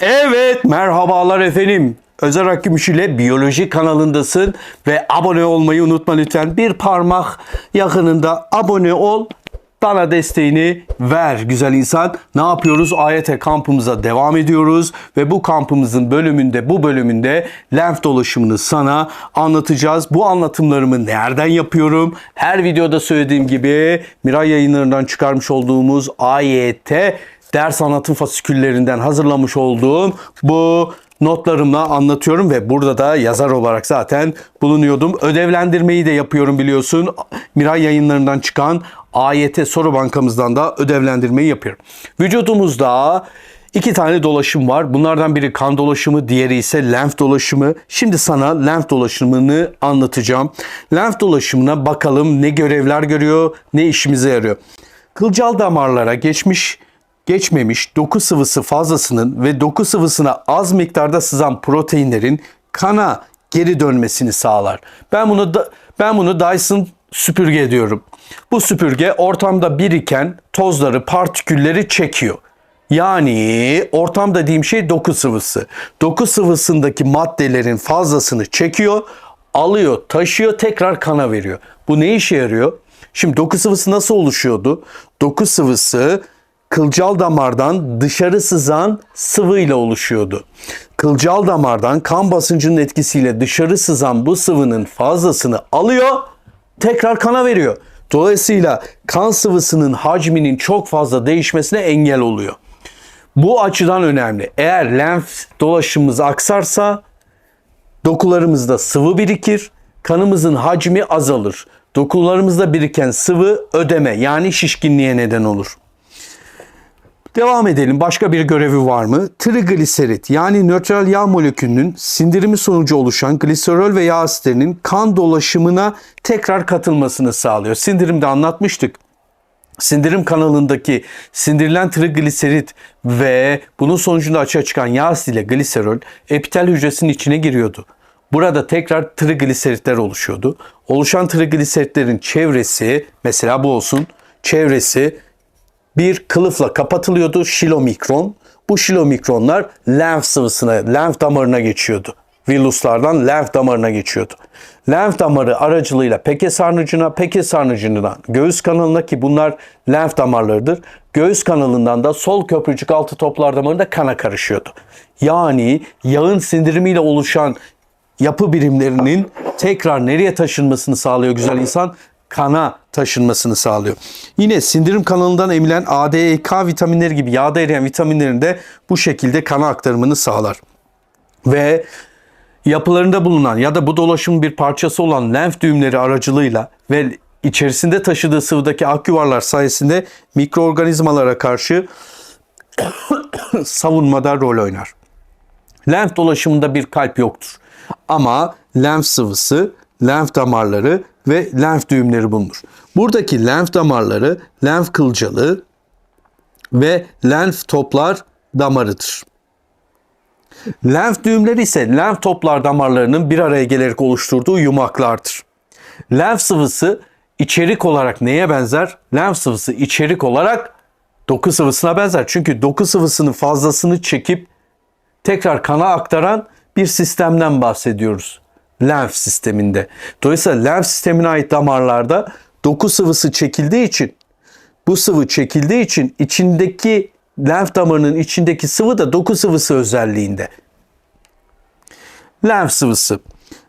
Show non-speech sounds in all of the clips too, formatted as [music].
Evet merhabalar efendim. Özer Akgümüş ile Biyoloji kanalındasın ve abone olmayı unutma lütfen. Bir parmak yakınında abone ol. Bana desteğini ver güzel insan. Ne yapıyoruz? AYT kampımıza devam ediyoruz ve bu kampımızın bölümünde bu bölümünde lenf dolaşımını sana anlatacağız. Bu anlatımlarımı nereden yapıyorum? Her videoda söylediğim gibi Miray yayınlarından çıkarmış olduğumuz AYT ders anlatım fasiküllerinden hazırlamış olduğum bu notlarımla anlatıyorum ve burada da yazar olarak zaten bulunuyordum. Ödevlendirmeyi de yapıyorum biliyorsun. Miray yayınlarından çıkan AYT soru bankamızdan da ödevlendirmeyi yapıyorum. Vücudumuzda iki tane dolaşım var. Bunlardan biri kan dolaşımı, diğeri ise lenf dolaşımı. Şimdi sana lenf dolaşımını anlatacağım. Lenf dolaşımına bakalım ne görevler görüyor, ne işimize yarıyor. Kılcal damarlara geçmiş geçmemiş doku sıvısı fazlasının ve doku sıvısına az miktarda sızan proteinlerin kana geri dönmesini sağlar. Ben bunu da, ben bunu Dyson süpürge diyorum. Bu süpürge ortamda biriken tozları, partikülleri çekiyor. Yani ortam dediğim şey doku sıvısı. Doku sıvısındaki maddelerin fazlasını çekiyor, alıyor, taşıyor, tekrar kana veriyor. Bu ne işe yarıyor? Şimdi doku sıvısı nasıl oluşuyordu? Doku sıvısı kılcal damardan dışarı sızan sıvıyla oluşuyordu. Kılcal damardan kan basıncının etkisiyle dışarı sızan bu sıvının fazlasını alıyor, tekrar kana veriyor. Dolayısıyla kan sıvısının hacminin çok fazla değişmesine engel oluyor. Bu açıdan önemli. Eğer lenf dolaşımımız aksarsa dokularımızda sıvı birikir, kanımızın hacmi azalır. Dokularımızda biriken sıvı ödeme yani şişkinliğe neden olur. Devam edelim. Başka bir görevi var mı? Trigliserit yani nötral yağ molekülünün sindirimi sonucu oluşan gliserol ve yağ asitlerinin kan dolaşımına tekrar katılmasını sağlıyor. Sindirimde anlatmıştık. Sindirim kanalındaki sindirilen trigliserit ve bunun sonucunda açığa çıkan yağ asidi ile gliserol epitel hücresinin içine giriyordu. Burada tekrar trigliseritler oluşuyordu. Oluşan trigliseritlerin çevresi mesela bu olsun. Çevresi bir kılıfla kapatılıyordu şilomikron. Bu şilomikronlar lenf sıvısına, lenf damarına geçiyordu. Villuslardan lenf damarına geçiyordu. Lenf damarı aracılığıyla peke sarnıcına, peke sarnıcından göğüs kanalına ki bunlar lenf damarlarıdır. Göğüs kanalından da sol köprücük altı toplar damarında kana karışıyordu. Yani yağın sindirimiyle oluşan yapı birimlerinin tekrar nereye taşınmasını sağlıyor güzel insan? Kana taşınmasını sağlıyor. Yine sindirim kanalından emilen A, D, E, K vitaminleri gibi yağda eriyen vitaminlerin de bu şekilde kana aktarımını sağlar. Ve yapılarında bulunan ya da bu dolaşımın bir parçası olan lenf düğümleri aracılığıyla ve içerisinde taşıdığı sıvıdaki ak yuvarlar sayesinde mikroorganizmalara karşı [coughs] savunmada rol oynar. Lenf dolaşımında bir kalp yoktur. Ama lenf sıvısı, lenf damarları ve lenf düğümleri bulunur. Buradaki lenf damarları lenf kılcalı ve lenf toplar damarıdır. Lenf düğümleri ise lenf toplar damarlarının bir araya gelerek oluşturduğu yumaklardır. Lenf sıvısı içerik olarak neye benzer? Lenf sıvısı içerik olarak doku sıvısına benzer. Çünkü doku sıvısının fazlasını çekip tekrar kana aktaran bir sistemden bahsediyoruz lenf sisteminde. Dolayısıyla lenf sistemine ait damarlarda doku sıvısı çekildiği için bu sıvı çekildiği için içindeki lenf damarının içindeki sıvı da doku sıvısı özelliğinde. Lenf sıvısı.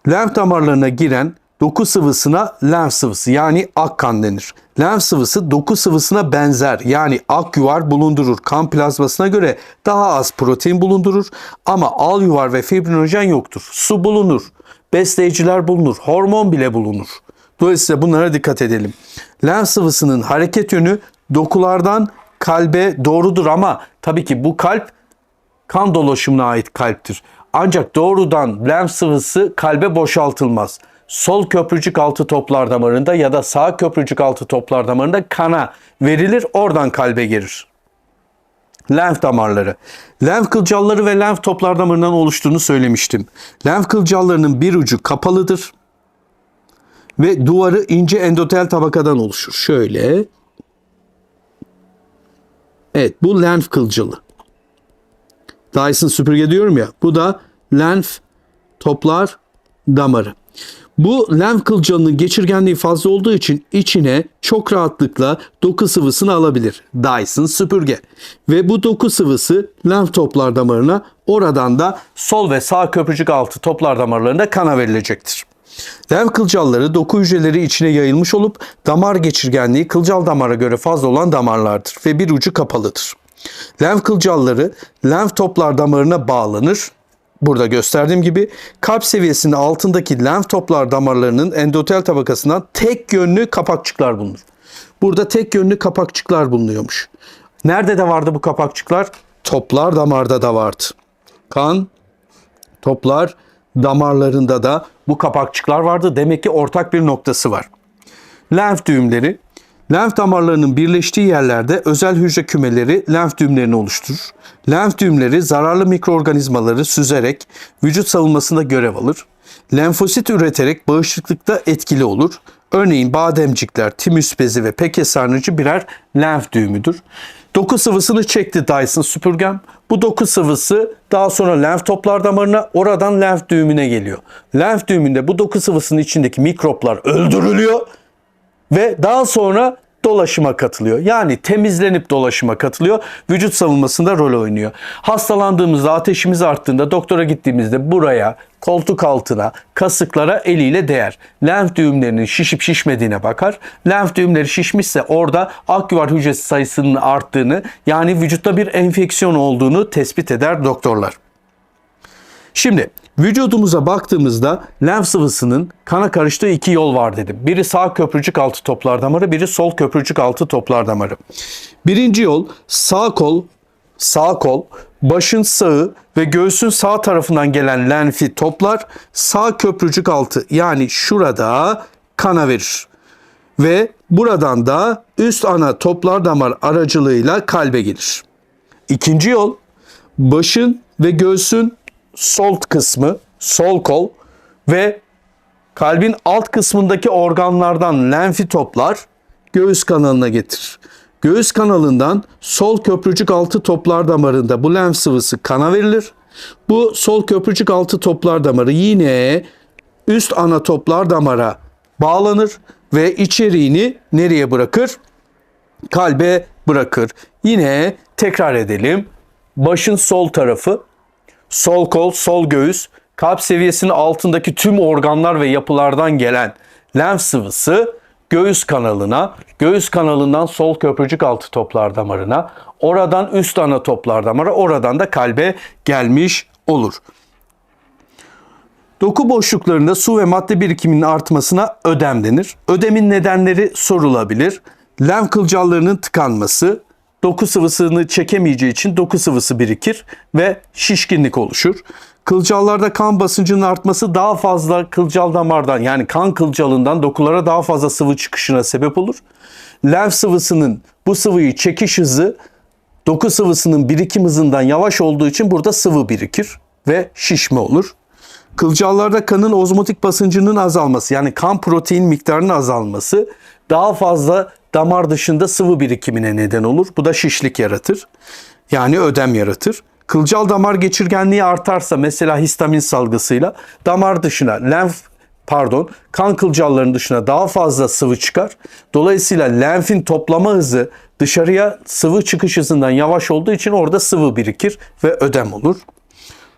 Lenf damarlarına giren doku sıvısına lenf sıvısı yani ak kan denir. Lenf sıvısı doku sıvısına benzer yani ak yuvar bulundurur. Kan plazmasına göre daha az protein bulundurur ama al yuvar ve fibrinojen yoktur. Su bulunur besleyiciler bulunur, hormon bile bulunur. Dolayısıyla bunlara dikkat edelim. Lenf sıvısının hareket yönü dokulardan kalbe doğrudur ama tabii ki bu kalp kan dolaşımına ait kalptir. Ancak doğrudan lenf sıvısı kalbe boşaltılmaz. Sol köprücük altı toplar damarında ya da sağ köprücük altı toplar damarında kana verilir oradan kalbe gelir lenf damarları. Lenf kılcalları ve lenf toplar damarından oluştuğunu söylemiştim. Lenf kılcallarının bir ucu kapalıdır ve duvarı ince endotel tabakadan oluşur. Şöyle. Evet bu lenf kılcalı. Dyson süpürge diyorum ya. Bu da lenf toplar damarı. Bu lenf kılcalının geçirgenliği fazla olduğu için içine çok rahatlıkla doku sıvısını alabilir. Dyson süpürge. Ve bu doku sıvısı lenf toplar damarına oradan da sol ve sağ köprücük altı toplar damarlarında kana verilecektir. Lenf kılcalları doku hücreleri içine yayılmış olup damar geçirgenliği kılcal damara göre fazla olan damarlardır ve bir ucu kapalıdır. Lenf kılcalları lenf toplar damarına bağlanır. Burada gösterdiğim gibi kalp seviyesinin altındaki lenf toplar damarlarının endotel tabakasından tek yönlü kapakçıklar bulunur. Burada tek yönlü kapakçıklar bulunuyormuş. Nerede de vardı bu kapakçıklar? Toplar damarda da vardı. Kan, toplar damarlarında da bu kapakçıklar vardı. Demek ki ortak bir noktası var. Lenf düğümleri Lenf damarlarının birleştiği yerlerde özel hücre kümeleri lenf düğümlerini oluşturur. Lenf düğümleri zararlı mikroorganizmaları süzerek vücut savunmasında görev alır. Lenfosit üreterek bağışıklıkta etkili olur. Örneğin bademcikler, timüs bezi ve peke sarnıcı birer lenf düğümüdür. Doku sıvısını çekti Dyson süpürgem. Bu doku sıvısı daha sonra lenf toplar damarına, oradan lenf düğümüne geliyor. Lenf düğümünde bu doku sıvısının içindeki mikroplar öldürülüyor ve daha sonra dolaşıma katılıyor. Yani temizlenip dolaşıma katılıyor. Vücut savunmasında rol oynuyor. Hastalandığımızda, ateşimiz arttığında doktora gittiğimizde buraya, koltuk altına, kasıklara eliyle değer. Lenf düğümlerinin şişip şişmediğine bakar. Lenf düğümleri şişmişse orada aküvar hücresi sayısının arttığını yani vücutta bir enfeksiyon olduğunu tespit eder doktorlar. Şimdi vücudumuza baktığımızda lenf sıvısının kana karıştığı iki yol var dedim. Biri sağ köprücük altı toplar damarı, biri sol köprücük altı toplar damarı. Birinci yol sağ kol, sağ kol, başın sağı ve göğsün sağ tarafından gelen lenfi toplar sağ köprücük altı yani şurada kana verir. Ve buradan da üst ana toplar damar aracılığıyla kalbe gelir. İkinci yol başın ve göğsün sol kısmı, sol kol ve kalbin alt kısmındaki organlardan lenfi toplar göğüs kanalına getirir. Göğüs kanalından sol köprücük altı toplar damarında bu lenf sıvısı kana verilir. Bu sol köprücük altı toplar damarı yine üst ana toplar damara bağlanır ve içeriğini nereye bırakır? Kalbe bırakır. Yine tekrar edelim. Başın sol tarafı sol kol, sol göğüs, kalp seviyesinin altındaki tüm organlar ve yapılardan gelen lenf sıvısı göğüs kanalına, göğüs kanalından sol köprücük altı toplar damarına, oradan üst ana toplar damara, oradan da kalbe gelmiş olur. Doku boşluklarında su ve madde birikiminin artmasına ödem denir. Ödemin nedenleri sorulabilir. Lenf kılcallarının tıkanması, doku sıvısını çekemeyeceği için doku sıvısı birikir ve şişkinlik oluşur. Kılcallarda kan basıncının artması daha fazla kılcal damardan yani kan kılcalından dokulara daha fazla sıvı çıkışına sebep olur. Lenf sıvısının bu sıvıyı çekiş hızı doku sıvısının birikim hızından yavaş olduğu için burada sıvı birikir ve şişme olur. Kılcallarda kanın ozmotik basıncının azalması yani kan protein miktarının azalması daha fazla damar dışında sıvı birikimine neden olur. Bu da şişlik yaratır. Yani ödem yaratır. Kılcal damar geçirgenliği artarsa mesela histamin salgısıyla damar dışına lenf pardon kan kılcallarının dışına daha fazla sıvı çıkar. Dolayısıyla lenfin toplama hızı dışarıya sıvı çıkış hızından yavaş olduğu için orada sıvı birikir ve ödem olur.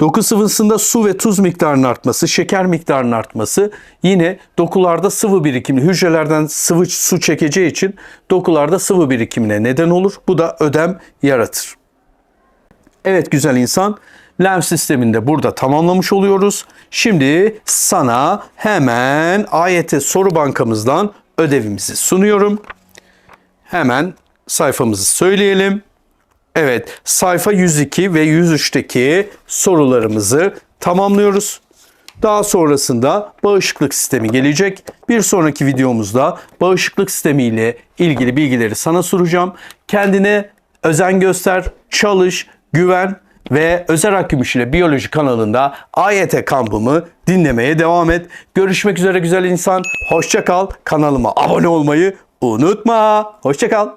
Doku sıvısında su ve tuz miktarının artması, şeker miktarının artması yine dokularda sıvı birikimi, hücrelerden sıvı su çekeceği için dokularda sıvı birikimine neden olur. Bu da ödem yaratır. Evet güzel insan, lenf sisteminde burada tamamlamış oluyoruz. Şimdi sana hemen AYT soru bankamızdan ödevimizi sunuyorum. Hemen sayfamızı söyleyelim. Evet, sayfa 102 ve 103'teki sorularımızı tamamlıyoruz. Daha sonrasında bağışıklık sistemi gelecek. Bir sonraki videomuzda bağışıklık sistemi ile ilgili bilgileri sana soracağım. Kendine özen göster, çalış, güven ve Özel Akgümüş ile Biyoloji kanalında AYT kampımı dinlemeye devam et. Görüşmek üzere güzel insan. Hoşça kal. Kanalıma abone olmayı unutma. Hoşça kal.